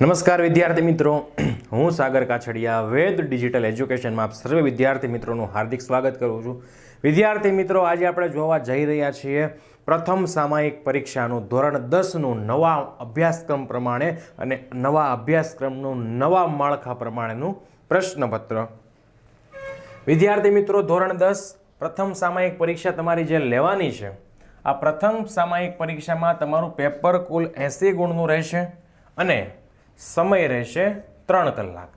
નમસ્કાર વિદ્યાર્થી મિત્રો. હું સાગર કાછડિયા, વેદ ડિજિટલ એજ્યુકેશનમાં આપ સર્વે વિદ્યાર્થી મિત્રોનું હાર્દિક સ્વાગત કરું છું. વિદ્યાર્થી મિત્રો, આજે આપણે જોવા જઈ રહ્યા છીએ પ્રથમ સામાયિક પરીક્ષાનું ધોરણ દસનું નવા અભ્યાસક્રમ પ્રમાણે અને નવા અભ્યાસક્રમનું નવા માળખા પ્રમાણેનું પ્રશ્નપત્ર. વિદ્યાર્થી મિત્રો, ધોરણ દસ પ્રથમ સામાયિક પરીક્ષા તમારી જે લેવાની છે, આ પ્રથમ સામાયિક પરીક્ષામાં તમારું પેપર કુલ એંસી ગુણનું રહેશે અને સમય રહેશે ત્રણ કલાક.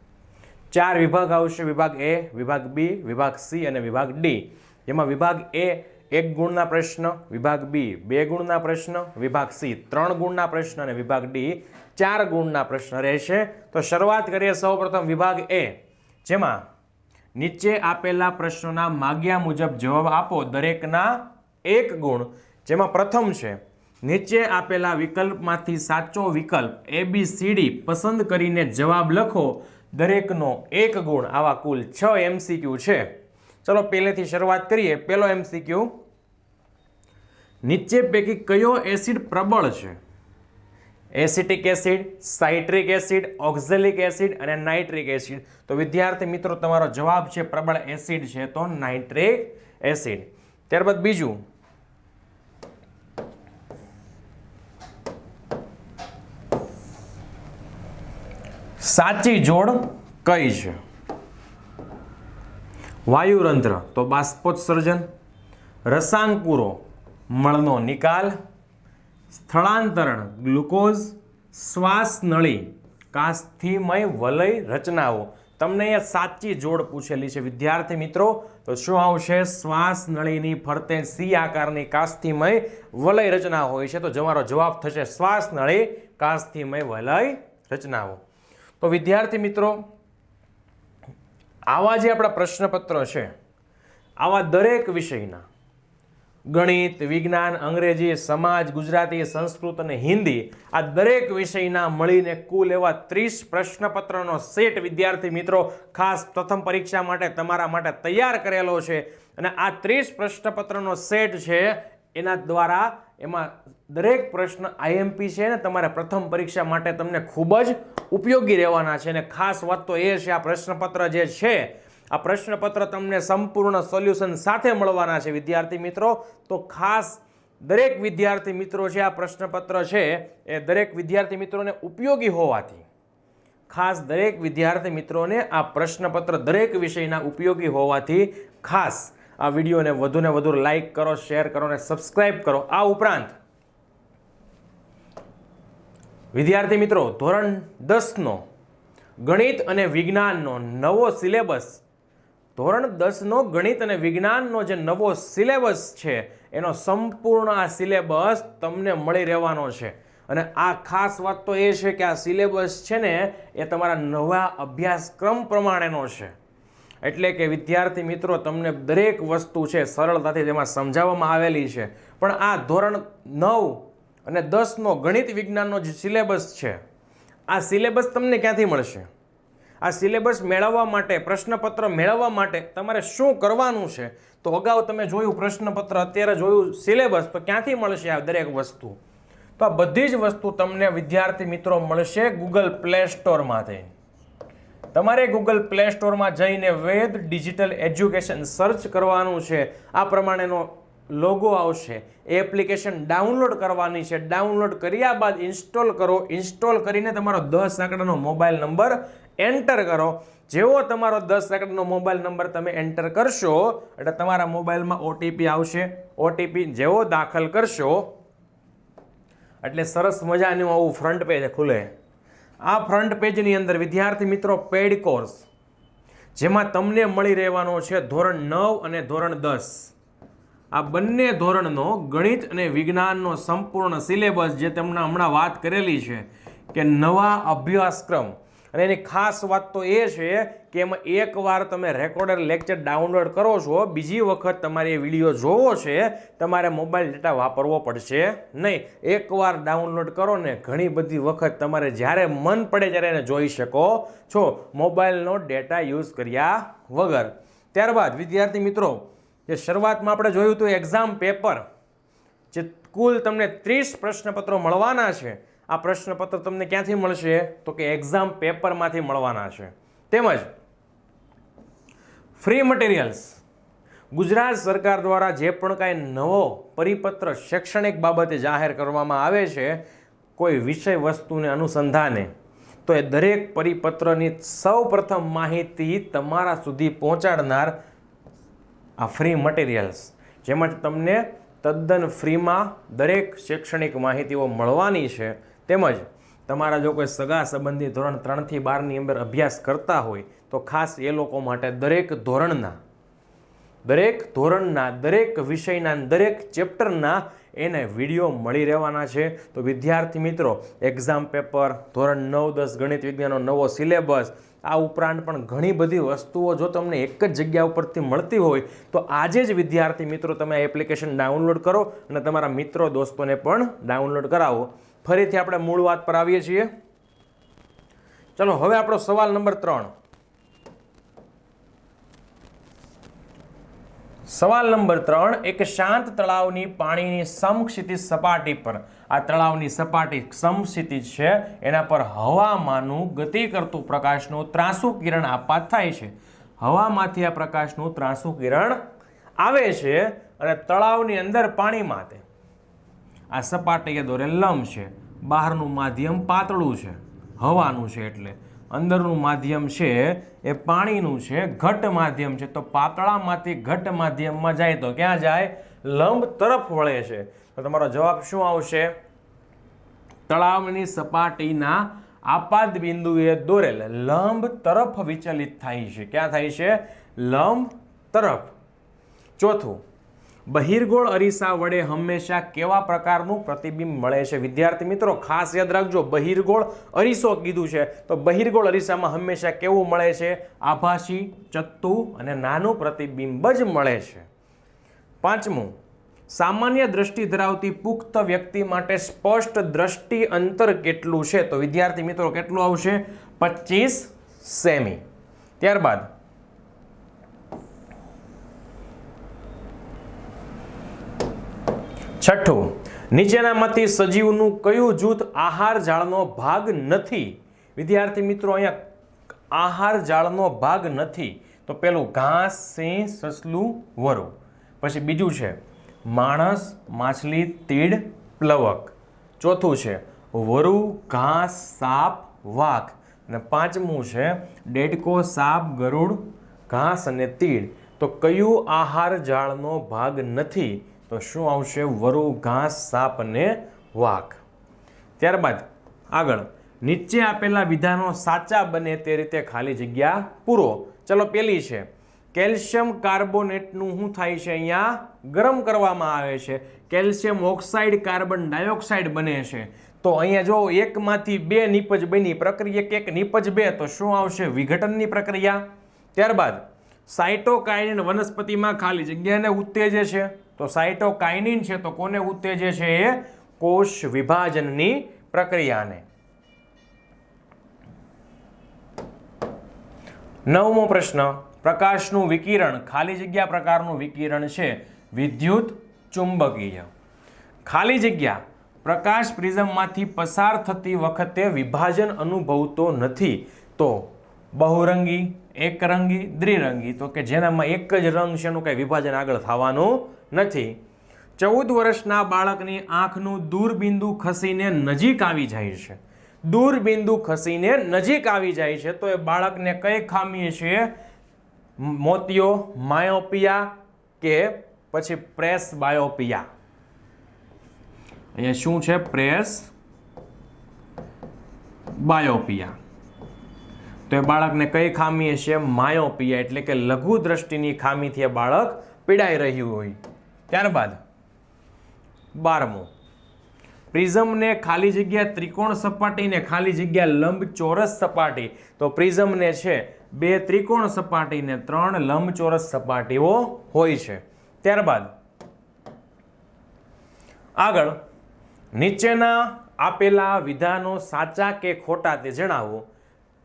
ચાર વિભાગ આવશે, વિભાગ એ, વિભાગ બી, વિભાગ સી અને વિભાગ ડી. જેમાં વિભાગ એ એક ગુણના પ્રશ્ન, વિભાગ બી બે ગુણના પ્રશ્ન, વિભાગ સી ત્રણ ગુણના પ્રશ્ન અને વિભાગ ડી ચાર ગુણના પ્રશ્ન રહેશે. તો શરૂઆત કરીએ સૌપ્રથમ વિભાગ એ. જેમાં નીચે આપેલા પ્રશ્નોના માગ્યા મુજબ જવાબ આપો દરેકના એક ગુણ. જેમાં પ્રથમ છે નીચે આપેલા વિકલ્પમાંથી સાચો વિકલ્પ એ બી સી ડી પસંદ કરીને જવાબ લખો. દરેકનો એક ગુણ આવા કુલ છ એમસીક્યુ છે. ચલો પહેલેથી શરૂઆત કરીએ. પહેલો એમસીક્યુ નીચે પૈકી કયો એસિડ પ્રબળ છે? Acetic acid, citric acid, oxalic acid અને નાઇટ્રિક એસિડ. તો વિદ્યાર્થી મિત્રો, તમારો જવાબ છે પ્રબળ એસિડ છે, તો નાઇટ્રિક એસિડ. ત્યારબાદ બીજું. સાચી જોડ કઈ છે? વાયુરંધ્ર તો બાષ્પોત્સર્જન, રસાંકુરો, મળનો નિકાલ, સ્થળાંતરણ, ગ્લુકોઝ શ્વાસ નળી કાસ્થિમય વલય રચનાઓ. તમને અહીંયા સાચી જોડ પૂછેલી છે. વિદ્યાર્થી મિત્રો, તો શું આવશે? શ્વાસ નળીની ફરતે સી આકારની કાસ્થિમય વલય રચના હોય છે. તો તમારો જવાબ થશે શ્વાસ નળી કાસ્થિમય વલય રચનાઓ. તો વિદ્યાર્થી મિત્રો, આવા જે આપણા પ્રશ્નપત્રો છે, આવા દરેક વિષયના, ગણિત, વિજ્ઞાન, અંગ્રેજી, સમાજ, ગુજરાતી, સંસ્કૃત અને હિન્દી, આ દરેક વિષયના મળીને કુલ એવા ત્રીસ પ્રશ્નપત્રનો સેટ વિદ્યાર્થી મિત્રો ખાસ પ્રથમ પરીક્ષા માટે તમારા માટે તૈયાર કરેલો છે. અને આ ત્રીસ પ્રશ્નપત્રનો સેટ છે, એના દ્વારા એમાં દરેક પ્રશ્ન આઈએમપી છે ને તમારે પ્રથમ પરીક્ષા માટે તમને ખૂબ જ ઉપયોગી રહેવાના છે અને ખાસ વાત તો એ છે, આ પ્રશ્નપત્ર જે છે, આ પ્રશ્નપત્ર તમને સંપૂર્ણ સોલ્યુશન સાથે મળવાના છે, વિદ્યાર્થી મિત્રો. તો ખાસ દરેક વિદ્યાર્થી મિત્રો છે આ પ્રશ્નપત્ર છે, એ દરેક વિદ્યાર્થી મિત્રોને ઉપયોગી હોવાથી, ખાસ દરેક વિદ્યાર્થી મિત્રોને આ પ્રશ્નપત્ર દરેક વિષયના ઉપયોગી હોવાથી, ખાસ આ વિડીયોને વધુને વધુ લાઇક કરો, શેર કરો અને સબસ્ક્રાઈબ કરો. આ ઉપરાંત વિદ્યાર્થી મિત્રો, ધોરણ દસનો ગણિત અને વિજ્ઞાનનો નવો સિલેબસ, ધોરણ દસનો ગણિત અને વિજ્ઞાનનો જે નવો સિલેબસ છે, એનો સંપૂર્ણ આ સિલેબસ તમને મળી રહેવાનો છે. અને આ ખાસ વાત તો એ છે કે આ સિલેબસ છે ને, એ તમારા નવા અભ્યાસક્રમ પ્રમાણેનો છે. એટલે કે વિદ્યાર્થી મિત્રો, તમને દરેક વસ્તુ છે સરળતાથી તેમાં સમજાવવામાં આવેલી છે. પણ આ ધોરણ નવ અને દસનો ગણિત વિજ્ઞાનનો જે સિલેબસ છે, આ સિલેબસ તમને ક્યાંથી મળશે? આ સિલેબસ મેળવવા માટે, પ્રશ્નપત્ર મેળવવા માટે તમારે શું કરવાનું છે? તો અગાઉ તમે જોયું પ્રશ્નપત્ર, અત્યારે જોયું સિલેબસ, તો ક્યાંથી મળશે આ દરેક વસ્તુ? તો આ બધી જ વસ્તુ તમને, વિદ્યાર્થી મિત્રો, મળશે ગૂગલ પ્લે સ્ટોરમાંથી તમારે ગૂગલ પ્લે સ્ટોરમાં જઈને વેદ ડિજિટલ એજ્યુકેશન સર્ચ કરવાનું છે. આ પ્રમાણેનો લોગો આવશે. એ એપ્લિકેશન ડાઉનલોડ કરવાની છે. ડાઉનલોડ કર્યા બાદ ઇન્સ્ટોલ કરો. ઇન્સ્ટોલ કરીને તમારો દસ આંકડાનો મોબાઈલ નંબર એન્ટર કરો. જેવો તમારો દસ આંકડાનો મોબાઈલ નંબર તમે એન્ટર કરશો, એટલે તમારા મોબાઈલમાં ઓટીપી આવશે. ઓટીપી જેવો દાખલ કરશો, એટલે સરસ મજાનું આવું ફ્રન્ટ પેજ ખુલે. આ ફ્રન્ટ પેજની અંદર વિદ્યાર્થી મિત્રો પેડ કોર્સ જેમાં તમને મળી રહેવાનો છે ધોરણ નવ અને ધોરણ દસ. આ બંને ધોરણનો ગણિત અને વિજ્ઞાનનો સંપૂર્ણ સિલેબસ જે તેમણે હમણાં વાત કરેલી છે કે નવા અભ્યાસક્રમ. અને એની ખાસ વાત તો એ છે કે એમાં એકવાર તમે રેકોર્ડર લેક્ચર ડાઉનલોડ કરો છો, બીજી વખત તમારે એ વીડિયો જોવો છે, તમારે મોબાઈલ ડેટા વાપરવો પડશે નહીં. એકવાર ડાઉનલોડ કરો ને ઘણી બધી વખત તમારે જ્યારે મન પડે ત્યારે એને જોઈ શકો છો. મોબાઈલનો ડેટા યુઝ કર્યા વગર. ત્યારબાદ, વિદ્યાર્થી મિત્રો જે શરૂઆતમાં આપણે જોયું હતું એક્ઝામ પેપર જે કુલ તમને ત્રીસ પ્રશ્નપત્રો મળવાના છે, આ પ્રશ્નપત્ર તમને ક્યાંથી મળશે? તો કે એક્ઝામ પેપરમાંથી મળવાના છે. તેમજ ફ્રી મટીરિયલ્સ ગુજરાત સરકાર દ્વારા જે પણ કાંઈ નવો પરિપત્ર શૈક્ષણિક બાબતે જાહેર કરવામાં આવે છે, કોઈ વિષય વસ્તુને અનુસંધાને, તો એ દરેક પરિપત્રની સૌ પ્રથમ માહિતી તમારા સુધી પહોંચાડનાર આ ફ્રી મટીરિયલ્સ જેમાં તમને તદ્દન ફ્રીમાં દરેક શૈક્ષણિક માહિતીઓ મળવાની છે તેમજ તમારા જો કોઈ સગા સંબંધી ધોરણ ત્રણથી બારની અંદર અભ્યાસ કરતા હોય, તો ખાસ એ લોકો માટે દરેક ધોરણના દરેક ધોરણના, દરેક વિષયના, દરેક ચેપ્ટરના એને વીડિયો મળી રહેવાના છે. તો વિદ્યાર્થી મિત્રો એક્ઝામ પેપર ધોરણ નવ, દસ ગણિત વિજ્ઞાનનો નવો સિલેબસ આ ઉપરાંત પણ ઘણી બધી વસ્તુઓ જો તમને એક જ જગ્યા ઉપરથી મળતી હોય, તો આજે જ વિદ્યાર્થી મિત્રો તમે આ એપ્લિકેશન ડાઉનલોડ કરો અને તમારા મિત્રો દોસ્તોને પણ ડાઉનલોડ કરાવો. ફરીથી આપણે મૂળ વાત પર આવીએ છીએ. ચલો, હવે આપણો સવાલ નંબર ત્રણ. સવાલ નંબર ત્રણ, એક શાંત તળાવની પાણીની સમક્ષિત સપાટી પર આ તળાવની સપાટી સમક્ષિતિજ છે. એના પર હવામાંનું ગતિ કરતું પ્રકાશનું ત્રાસુ કિરણ આપાત થાય છે. હવામાંથી આ પ્રકાશનું ત્રાસુ કિરણ આવે છે અને તળાવની અંદર પાણીમાં તે આ સપાટીએ દોરે લંબ છે. બહારનું માધ્યમ પાતળું છે. હવાનું છે એટલે. અંદરનું માધ્યમ છે એ પાણીનું છે. ઘટ માધ્યમ છે. તો પાતળામાંથી ઘટ માધ્યમમાં જાય તો ક્યાં જાય? લંબ તરફ વળે છે. તો તમારો જવાબ શું આવશે? તળાવની સપાટીના આપાત બિંદુએ દોરેલ લંબ તરફ વિચલિત થાય છે. ક્યાં થાય છે? લંબ તરફ. ચોથું, બહિર્ગોળ અરીસા વડે હંમેશા કેવા પ્રકારનું પ્રતિબિંબ મળે છે? વિદ્યાર્થી મિત્રો, ખાસ યાદ રાખજો, બહિર્ગોળ અરીસો કીધું છે. તો બહિર્ગોળ અરીસામાં હંમેશા કેવું મળે છે? આભાસી, ચત્તુ અને નાનું પ્રતિબિંબ જ મળે છે. પાંચમું સામાન્ય દ્રષ્ટિ ધરાવતી પુખ્ત વ્યક્તિ માટે સ્પષ્ટ દ્રષ્ટિ અંતર કેટલું છે? તો વિદ્યાર્થી મિત્રો, કેટલું આવશે? પચીસ સેમી. ત્યારબાદ, છઠ્ઠું નીચેનામાંથી સજીવનું કયું જૂથ આહાર જાળનો ભાગ નથી? વિદ્યાર્થી મિત્રો, અહીંયા આહાર જાળનો ભાગ નથી. તો પેલું ઘાસ, સિંહ, સસલું, વરુ. પછી બીજું છે માણસ, માછલી, તીડ, પ્લવક. ચોથું છે, વરુ, ઘાસ, સાપ, વાઘ. અને પાંચમું છે, ડેડકો, સાપ, ગરુડ, ઘાસ અને તીડ. તો કયું આહાર જાળનો ભાગ નથી? તો શું આવશે? વરુ, ઘાસ, સાપ અને વાઘ. ત્યારબાદ આગળ. નીચે આપેલા વિધાનો સાચા બને તે રીતે ખાલી જગ્યા પૂરો. ચલો પેલી છે, કેલ્શિયમ કાર્બોનેટનું શું થાય છે અહીંયા? ગરમ કરવામાં આવે છે. કેલ્શિયમ ઓક્સાઇડ કાર્બન ડાયોક્સાઇડ બને છે. તો અહીંયા જો એકમાંથી બે નિપજ બની પ્રક્રિયા કે એક, નિપજ બે, તો શું આવશે? વિઘટનની પ્રક્રિયા. ત્યારબાદ સાઇટોકાઇનિન વનસ્પતિમાં ખાલી જગ્યાને ઉત્તેજે છે. તો સાઇટોકાઇનિન છે, તો કોને ઉત્તેજે છે? એ કોષ વિભાજનની પ્રક્રિયાને. નવમો પ્રશ્ન, પ્રકાશનું વિકિરણ. ખાલી જગ્યા પ્રકારનું વિકિરણ છે. વિદ્યુત ચુંબકીય. ખાલી જગ્યા, પ્રકાશ પ્રિઝમમાંથી પસાર થતી વખતે વિભાજન અનુભવતો નથી. તો બહુરંગી, એકરંગી, દ્વિરંગી, તો કે જેનામાં એક જ રંગ છે એનું કંઈ વિભાજન આગળ થવાનું નથી. ચૌદ વર્ષના બાળકની આંખનું દૂરબિંદુ ખસીને નજીક આવી જાય છે. દૂરબિંદુ ખસીને નજીક આવી જાય છે, તો એ બાળકને કઈ ખામી છે? મોતિયો, માયોપિયા કે પછી પ્રેસ બાયોપિયા. અહીંયા શું છે? Presbyopia. તો એ બાળકને કઈ ખામી હશે? માયોપિયા, એટલે કે લઘુ દ્રષ્ટિની ખામીથી એ બાળક પીડાઈ રહ્યું હોય. ત્યારબાદ બારમું. પ્રિઝમને ખાલી જગ્યા ત્રિકોણ સપાટીને ખાલી જગ્યા લંબચોરસ સપાટી. તો પ્રિઝમને છે બે ત્રિકોણ સપાટીને ત્રણ લંબચોરસ સપાટીઓ હોય છે. ત્યારબાદ આગળ નીચેના આપેલા વિધાનો સાચા કે ખોટા તે જણાવો.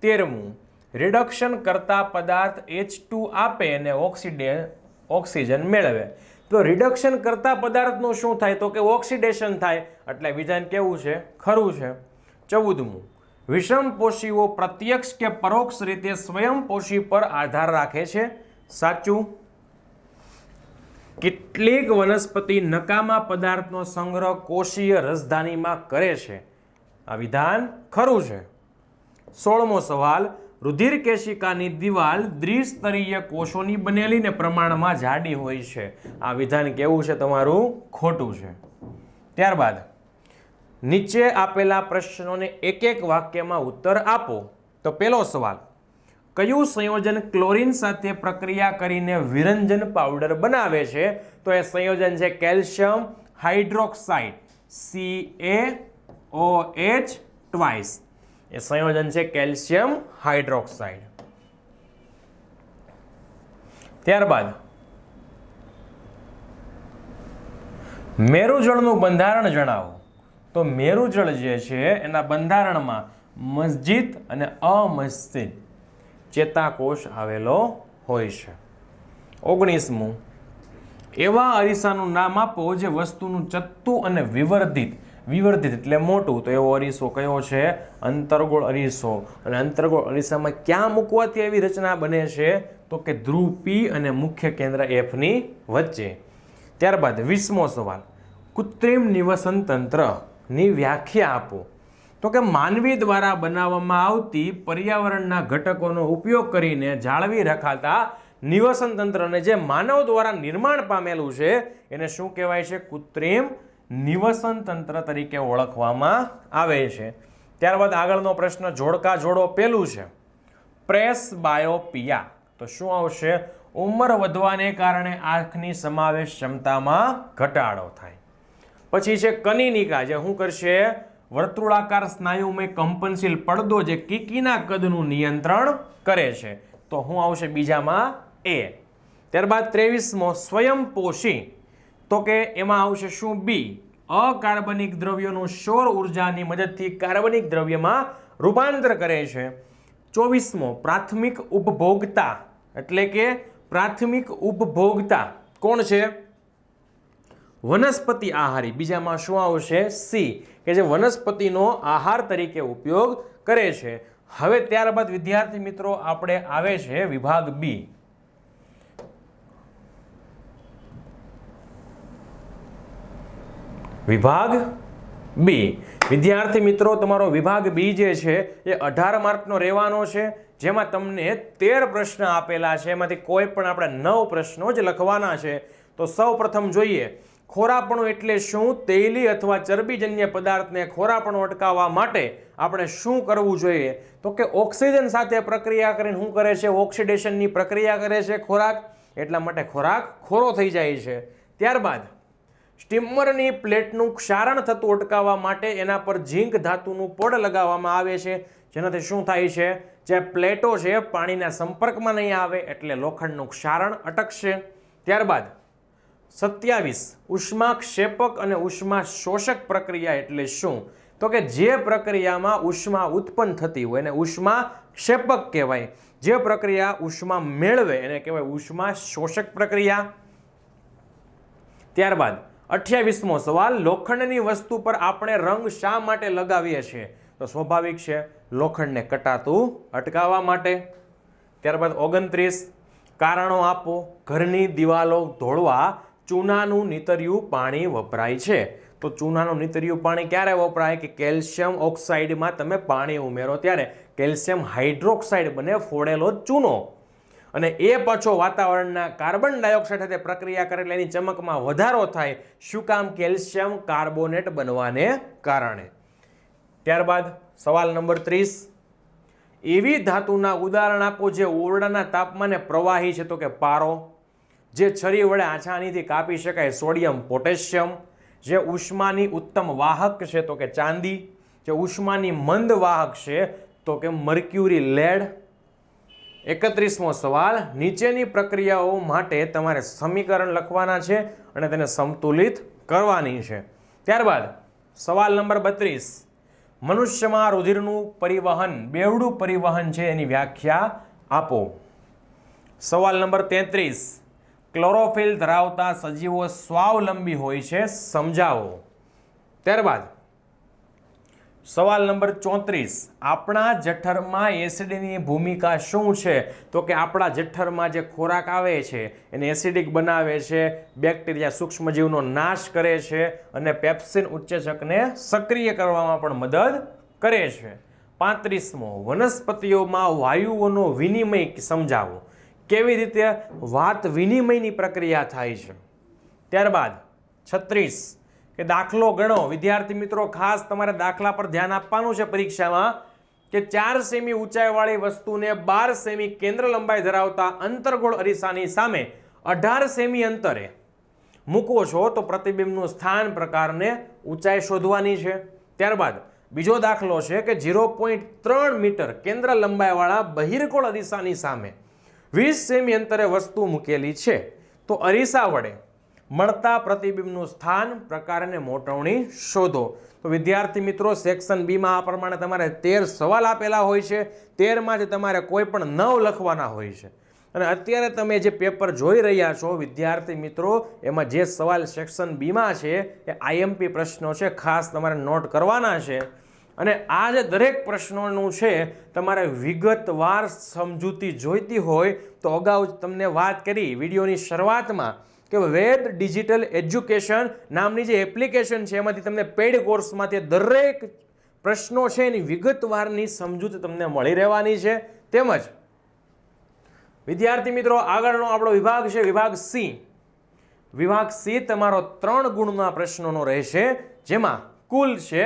તેરમું રિડક્શન કરતા પદાર્થ એચ ટુ આપે અને ઓક્સિડે ઓક્સિજન મેળવે. તો રિડક્શન કરતા પદાર્થનું શું થાય? તો કે ઓક્સિડેશન થાય. એટલે વિધાન કેવું છે? ખરું છે. ચૌદમું વિષમપોષીઓ પ્રત્યક્ષ કે પરોક્ષ રીતે સ્વયંપોષી પર આધાર રાખે છે. સાચું? કેટલીક વનસ્પતિ નકામા પદાર્થનો સંગ્રહ કોષીય રસધાનીમાં કરે છે. આ વિધાન ખરું છે. સોળમો સવાલ રુધિર કેશિકાની દિવાલ દ્વિસ્તરીય કોષોની બનેલી ને પ્રમાણમાં જાડી હોય છે. આ વિધાન કેવું છે તમારું? ખોટું છે. ત્યારબાદ, નીચે આપેલા પ્રશ્નોને એક એક વાક્યમાં ઉત્તર આપો. તો પહેલો સવાલ કયું સંયોજન ક્લોરીન સાથે પ્રક્રિયા કરીને વિરંજન પાવડર બનાવે છે? તો એ સંયોજન છે calcium hydroxide C A O H twice એ સંયોજન છે કેલ્શિયમ હાઇડ્રોક્સાઇડ. ત્યારબાદ, મેરુજળનું બંધારણ જણાવો. તો મેરુજળ જે છે, એના બંધારણમાં મસ્જિદ અને અમસ્જિદ ચેતાકોષ આવેલો હોય છે. ઓગણીસમું. એવા અરીસાનું નામ આપો જે વસ્તુનું ચત્તું અને વિવર્ધિત વિવર્ધિત એટલે મોટું. તો એવો અરીસો કયો છે? અંતર્ગોળ અરીસો. અને અંતર્ગોળ અરીસામાં ક્યાં મૂકવાથી એવી રચના બને છે? તો કે ધ્રુવ પી અને મુખ્ય કેન્દ્ર એફની વચ્ચે. ત્યારબાદ વીસમો સવાલ. કૃત્રિમ નિવસન તંત્રની વ્યાખ્યા આપો. તો કે માનવી દ્વારા બનાવવામાં આવતી પર્યાવરણના ઘટકોનો ઉપયોગ કરીને જાળવી રખાતા નિવસન તંત્રને જે માનવ દ્વારા નિર્માણ પામેલું છે, એને શું કહેવાય છે? કૃત્રિમ નિવસન તંત્ર તરીકે ઓળખવામાં આવે છે. ત્યારબાદ આગળનો પ્રશ્ન જોડકા જોડો પેલું છે. Presbyopia. તો શું આવશે? ઉંમર વધવાને કારણે આંખની સમાવેશ ક્ષમતામાં ઘટાડો થાય. પછી છે કનિનિકા. જે શું કરશે? વર્તુળાકાર સ્નાયુમય કંપનશીલ પડદો જે કીકીના કદનું નિયંત્રણ કરે છે. તો શું આવશે બીજામાં એ. ત્યારબાદ ત્રેવીસમો સ્વયંપોષી તો કે એમાં આવશે શું? બી. અકાર્બનિક દ્રવ્યોનું સૌર ઉર્જાની મદદથી કાર્બનિક દ્રવ્યમાં રૂપાંતર કરે છે. ચોવીસમો, પ્રાથમિક ઉપભોગતા. એટલે કે પ્રાથમિક ઉપભોગતા. કોણ છે? વનસ્પતિ આહારી. બીજામાં શું આવશે? સી, કે જે વનસ્પતિનો આહાર તરીકે ઉપયોગ કરે છે. હવે ત્યારબાદ વિદ્યાર્થી મિત્રો, આપણે આવે છે વિભાગ બી. વિભાગ બી. વિદ્યાર્થી મિત્રો, તમારો વિભાગ બી જે છે, એ અઢાર માર્કનો રહેવાનો છે. જેમાં તમને તેર પ્રશ્ન આપેલા છે. એમાંથી કોઈ પણ આપણે નવ પ્રશ્નો જ લખવાના છે. તો સૌ પ્રથમ જોઈએ ખોરાપણું એટલે શું? તેલી અથવા ચરબીજન્ય પદાર્થને ખોરાપણું અટકાવવા માટે આપણે શું કરવું જોઈએ? તો કે ઓક્સિજન સાથે પ્રક્રિયા કરીને શું કરે છે? ઓક્સિડેશનની પ્રક્રિયા કરે છે ખોરાક. એટલા માટે ખોરાક ખોરો થઈ જાય છે. ત્યારબાદ, સ્ટીમરની પ્લેટનું ક્ષારણ થતું અટકાવવા માટે એના પર ઝીંક ધાતુનું પડ લગાવવામાં આવે છે. જેનાથી શું થાય છે? જે પ્લેટો છે, પાણીના સંપર્કમાં નહીં આવે એટલે લોખંડનું ક્ષારણ અટકશે. ત્યારબાદ સત્યાવીસ. ઉષ્માક્ષેપક અને ઉષ્મા શોષક પ્રક્રિયા એટલે શું? તો કે જે પ્રક્રિયામાં ઉષ્મા ઉત્પન્ન થતી હોય, એને ઉષ્મા ક્ષેપક કહેવાય. જે પ્રક્રિયા ઉષ્મા મેળવે, એને કહેવાય ઉષ્મા શોષક પ્રક્રિયા. ત્યારબાદ, અઠ્યાવીસમો સવાલ, લોખંડની વસ્તુ પર આપણે રંગ શા માટે લગાવીએ છીએ? તો સ્વાભાવિક છે, લોખંડને કટાતું અટકાવવા માટે. ત્યારબાદ ઓગણત્રીસ, કારણો આપો, ઘરની દિવાલો ધોળવા ચૂનાનું નીતર્યું પાણી વપરાય છે. તો ચૂનાનું નીતર્યું પાણી ક્યારે વપરાય? કે કેલ્શિયમ ઓક્સાઇડમાં તમે પાણી ઉમેરો ત્યારે કેલ્શિયમ હાઇડ્રોક્સાઇડ બને ફોડેલો ચૂનો. અને એ પાછો વાતાવરણના કાર્બન ડાયોક્સાઇડ સાથે પ્રક્રિયા કરે એટલે એની ચમકમાં વધારો થાય. શું કામ? કેલ્શિયમ કાર્બોનેટ બનવાને કારણે. ત્યારબાદ સવાલ નંબર ત્રીસ. એવી ધાતુના ઉદાહરણ આપો જે ઓરડાના તાપમાને પ્રવાહી છે તો કે પારો? જે છરી વડે આછાનીથી કાપી શકાય સોડિયમ પોટેશિયમ, જે ઉષ્માની ઉત્તમ વાહક છે તો કે ચાંદી, જે ઉષ્માની મંદ વાહક છે તો કે મર્ક્યુરી લેડ. એકત્રીસમો સવાલ, નીચેની પ્રક્રિયાઓ માટે તમારે સમીકરણ લખવાના છે અને તેને સંતુલિત કરવાની છે. ત્યારબાદ, સવાલ નંબર બત્રીસ, મનુષ્યમાં રુધિરનું પરિવહન, બેવડું પરિવહન છે એની વ્યાખ્યા આપો. સવાલ નંબર તેત્રીસ ક્લોરોફિલ ધરાવતા સજીવો સ્વાવલંબી હોય છે, સમજાવો. ત્યારબાદ, સવાલ નંબર ચોત્રીસ. આપણા જઠરમાં એસિડની ભૂમિકા શું છે? તો કે આપણા જઠરમાં જે ખોરાક આવે છે, એને એસિડિક બનાવે છે, બેક્ટેરિયા સૂક્ષ્મજીવનો નાશ કરે છે અને પેપ્સિન ઉત્સેચકને સક્રિય કરવામાં પણ મદદ કરે છે. પાંત્રીસમો, વનસ્પતિઓમાં વાયુઓનો વિનિમય સમજાવો. કેવી રીતે વાત વિનિમયની પ્રક્રિયા થાય છે? ત્યારબાદ છત્રીસ, કે દાખલો ગણો. વિદ્યાર્થી મિત્રો, ખાસ તમારે દાખલા પર ધ્યાન આપવાનું છે પરીક્ષામાં કે ચાર સેમી ઊંચાઈવાળી વસ્તુને બાર સેમી કેન્દ્ર લંબાઈ ધરાવતા અંતર્ગોળ અરીસાની સામે અઢાર સેમી અંતરે મૂકો છો તો પ્રતિબિંબનું સ્થાન પ્રકારને ઊંચાઈ શોધવાની છે. ત્યારબાદ બીજો દાખલો છે કે ઝીરો પોઈન્ટ ત્રણ મીટર કેન્દ્ર લંબાઈવાળા બહિર્ગોળ અરીસાની સામે વીસ સેમી અંતરે વસ્તુ મૂકેલી છે. તો અરીસા વડે મળતા પ્રતિબિંબનું સ્થાન, પ્રકાર અને મોટવણી શોધો. તો વિદ્યાર્થી મિત્રો, સેક્શન બીમાં આ પ્રમાણે તમારે તેર સવાલ આપેલા હોય છે. તેરમાંથી તમારે કોઈ પણ નવ લખવાના હોય છે. અને અત્યારે તમે જે પેપર જોઈ રહ્યા છો, વિદ્યાર્થી મિત્રો, એમાં જે સવાલ સેક્શન બીમાં છે, એ આઈએમપી પ્રશ્નો છે. ખાસ તમારે નોટ કરવાના છે. અને આ જે દરેક પ્રશ્નોનું છે, તમારે વિગતવાર સમજૂતી જોઈતી હોય, તો અગાઉ જ તમને વાત કરી વિડીયોની શરૂઆતમાં કે વેદ ડિજિટલ એજ્યુકેશન નામની જે એપ્લિકેશન છે, એમાંથી તમને પેઇડ કોર્સમાંથી દરેક પ્રશ્નો છે, એની વિગતવારની સમજૂતી તમને મળી રહેવાની છે. તેમજ વિદ્યાર્થી મિત્રો, આગળનો આપણો વિભાગ છે, વિભાગ સી. વિભાગ સી તમારો ત્રણ ગુણના પ્રશ્નોનો રહેશે, જેમાં કુલ છે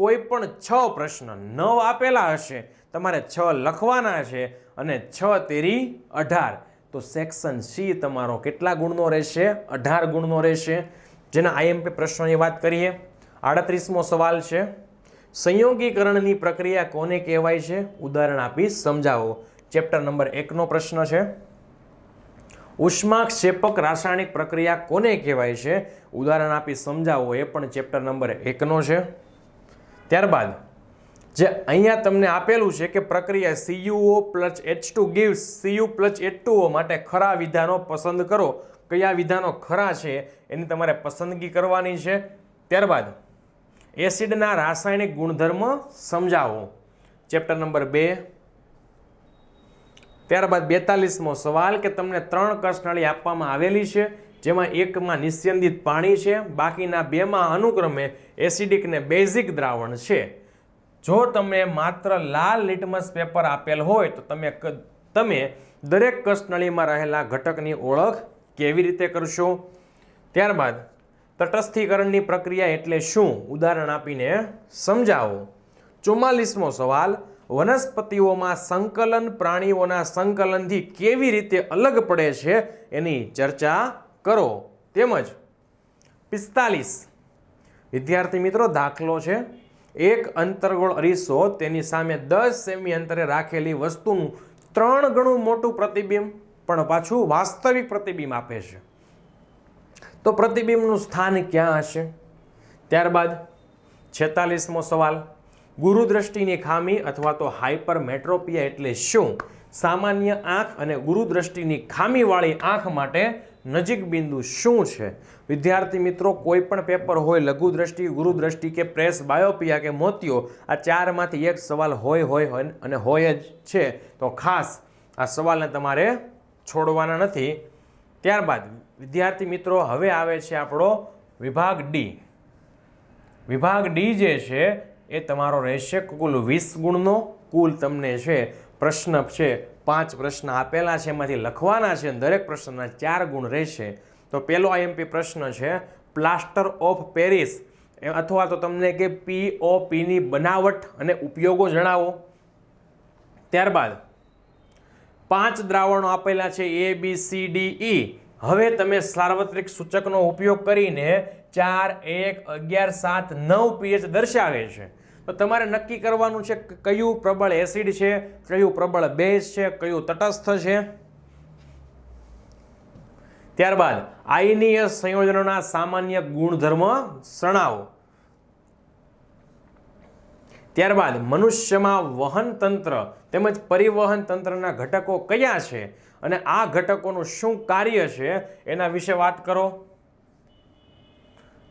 કોઈ પણ છ પ્રશ્ન નવ આપેલા હશે, તમારે છ લખવાના છે અને છ તેરી અઢાર. તો સેક્શન સી તમારો કેટલા ગુણનો રહેશે? અઢાર ગુણનો રહેશે. જેના આઈએમપી પ્રશ્નોની વાત કરીએ, આડત્રીસમો સવાલ છે, સંયોગીકરણની પ્રક્રિયા કોને કહેવાય છે? ઉદાહરણ આપી સમજાવો. ચેપ્ટર નંબર એકનો પ્રશ્ન છે, ઉષ્માક્ષેપક રાસાયણિક પ્રક્રિયા કોને કહેવાય છે? ઉદાહરણ આપી સમજાવો, એ પણ ચેપ્ટર નંબર એકનો છે. ત્યારબાદ જે અહીંયા તમને આપેલું છે કે પ્રક્રિયા C U O plus H two gives C U plus H two O માટે ખરા વિધાનો પસંદ કરો. કયા વિધાનો ખરા છે એની તમારે પસંદગી કરવાની છે. ત્યારબાદ એસિડના રાસાયણિક ગુણધર્મ સમજાવો. ચેપ્ટર નંબર બે. ત્યારબાદ બેતાલીસમો સવાલ કે તમને ત્રણ કસનળી આપવામાં આવેલી છે. જેમાં એકમાં નિસ્યંદિત પાણી છે, બાકીના બેમાં અનુક્રમે એસિડિક ને બેઝિક દ્રાવણ છે. જો તમે માત્ર લાલ લિટમસ પેપર આપેલ હોય, તો તમે તમે દરેક કસનળીમાં રહેલા ઘટકની ઓળખ કેવી રીતે કરશો? ત્યારબાદ, તટસ્થીકરણની પ્રક્રિયા એટલે શું? ઉદાહરણ આપીને સમજાવો. ચુમ્માલીસમો સવાલ, વનસ્પતિઓમાં સંકલન પ્રાણીઓના સંકલનથી કેવી રીતે અલગ પડે છે? એની ચર્ચા કરો તેમજ પિસ્તાલીસ. વિદ્યાર્થી મિત્રો, દાખલો છે. એક અંતર્ગોળ અરીસો, તેની સામે દસ સેમી અંતરે રાખેલી વસ્તુનું ત્રણ ગણું મોટું પ્રતિબિંબ, પણ પાછું વાસ્તવિક પ્રતિબિંબ આપે છે. તો પ્રતિબિંબનું સ્થાન ક્યાં હશે? ત્યારબાદ છેતાલીસમો સવાલ. ગુરુદ્રષ્ટિની ખામી અથવા તો હાઇપરમેટ્રોપિયા એટલે શું? સામાન્ય આંખ અને ગુરુદ્રષ્ટિની ખામીવાળી આંખ માટે નજીક બિંદુ શું છે? વિદ્યાર્થી મિત્રો, કોઈ પણ પેપર હોય લઘુ દ્રષ્ટિ ગુરુ દ્રષ્ટિ કે પ્રેસ, બાયોપિયા કે મોતિયો, આ ચારમાંથી એક સવાલ હોય હોય હોય અને હોય જ છે. તો ખાસ આ સવાલને તમારે છોડવાના નથી. ત્યારબાદ, વિદ્યાર્થી મિત્રો, હવે આવે છે આપણો વિભાગ ડી વિભાગ ડી જે છે, એ તમારો રહેશે કુલ વીસ ગુણનો, કુલ તમને છે પ્રશ્ન છે પાંચ પ્રશ્ન આપેલા છે, એમાંથી લખવાના છે અને દરેક પ્રશ્નના ચાર ગુણ રહેશે. તો પહેલો આઈએમપી પ્રશ્ન છે પ્લાસ્ટર ઓફ પેરિસ અથવા તો તમને કે પીઓપીની બનાવટ અને ઉપયોગો જણાવો. ત્યારબાદ, પાંચ દ્રાવણો આપેલા છે એ બી સી ડી ઈ હવે તમે સાર્વત્રિક સૂચકનો ઉપયોગ કરીને ચાર, એક, અગિયાર, સાત, નવ પીએચ દર્શાવે છે. તો તમારે નક્કી કરવાનું છે કયું પ્રબળ એસિડ છે, કયું પ્રબળ બેઝ છે, કયું તટસ્થ છે? ત્યારબાદ, આયનીય સંયોજનોના સામાન્ય ગુણધર્મ સણાવો ત્યારબાદ, મનુષ્યમાં વહન તંત્ર તેમજ પરિવહન તંત્રના ઘટકો કયા છે અને આ ઘટકોનું શું કાર્ય છે એના વિશે વાત કરો.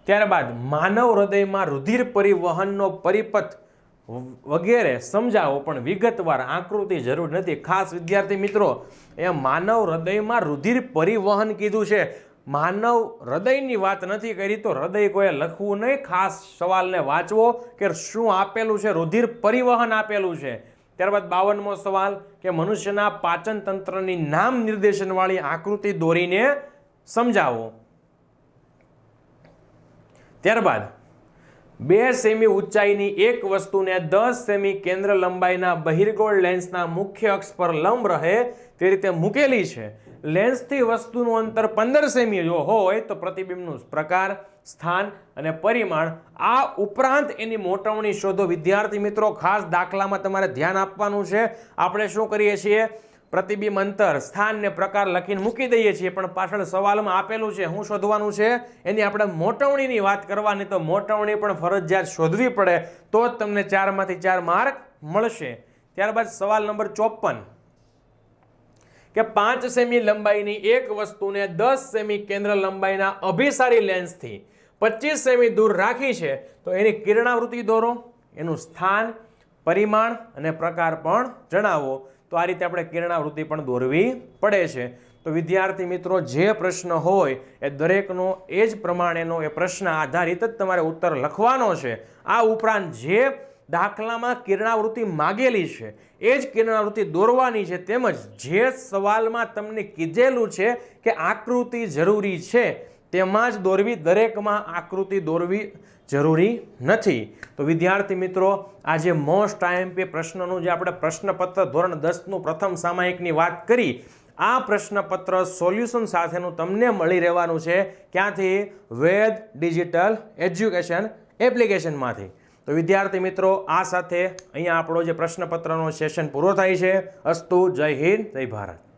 ત્યારબાદ માનવ હૃદયમાં રુધિર પરિવહનનો પરિપથ વગેરે સમજાવો, પણ વિગતવાર આકૃતિ જરૂર નથી. ખાસ વિદ્યાર્થી મિત્રો એ માનવ હૃદયમાં રુધિર પરિવહન કીધું છે. માનવ હૃદયની વાત નથી કરી તો હૃદય કોઈએ લખવું નહીં. ખાસ સવાલને વાંચવો કે શું આપેલું છે? રુધિર પરિવહન આપેલું છે. ત્યારબાદ બાવનમો સવાલ, કે મનુષ્યના પાચન તંત્રની નામ નિર્દેશનવાળી આકૃતિ દોરીને સમજાવો. ત્યારબાદ બે સેમી ઊંચાઈની એક વસ્તુને દસ સેમી કેન્દ્ર લંબાઈના બહિર્ગોળ લેન્સના મુખ્ય અક્ષ પર લંબ રહે તે રીતે મૂકેલી છે. લેન્સથી વસ્તુનું અંતર પંદર સેમી જો હોય તો પ્રતિબિંબનું પ્રકાર, સ્થાન અને પરિમાણ. આ ઉપરાંત એની મોટવણી શોધો. વિદ્યાર્થી મિત્રો, ખાસ દાખલામાં તમારે ધ્યાન આપવાનું છે. આપણે શું કરીએ છીએ? પ્રતિબિંબ અંતર સ્થાન ને પ્રકાર લખીને મૂકી દઈએ છીએ. પણ પાછળ સવાલમાં આપેલું છે શું શોધવાનું છે? એની આપણે મોટવણીની વાત કરવાની, તો મોટવણી પણ ફરજિયાત શોધવી પડે, તો જ તમને ચારમાંથી ચાર માર્ક મળશે. ત્યારબાદ સવાલ નંબર ચોપન કે પાંચ સેમી લંબાઈની એક વસ્તુને દસ સેમી કેન્દ્ર લંબાઈના અભિસારી લેન્સથી પચીસ સેમી દૂર રાખી છે, તો એની કિરણાવૃત્તિ દોરો, એનું સ્થાન, પરિમાણ અને પ્રકાર પણ જણાવો. તો આ રીતે આપણે કિરણાવૃત્તિ પણ દોરવી પડે છે. તો વિદ્યાર્થી મિત્રો, જે પ્રશ્ન હોય એ દરેકનો એ જ પ્રમાણેનો એ પ્રશ્ન આધારિત જ તમારે ઉત્તર લખવાનો છે. આ ઉપરાંત જે દાખલામાં કિરણાવૃત્તિ માગેલી છે, એ જ કિરણાવૃત્તિ દોરવાની છે, તેમજ જે સવાલમાં તમને કીધેલું છે કે આકૃતિ જરૂરી છે, તેમાં જ દોરવી, દરેકમાં આકૃતિ દોરવી જરૂરી નથી. તો વિદ્યાર્થી મિત્રો, આજે મોસ્ટ આઈએમપી પ્રશ્નનું જે આપણે પ્રશ્નપત્ર ધોરણ દસનું પ્રથમ સામાયિકની વાત કરી, આ પ્રશ્નપત્ર સોલ્યુશન સાથેનું તમને મળી રહેવાનું છે ક્યાંથી? વેદ ડિજિટલ એજ્યુકેશન એપ્લિકેશનમાંથી. તો વિદ્યાર્થી મિત્રો, આ સાથે અહીંયા આપણો જે પ્રશ્નપત્રનો સેશન પૂરો થાય છે. અસ્તુ, જય હિન્દ, જય ભારત.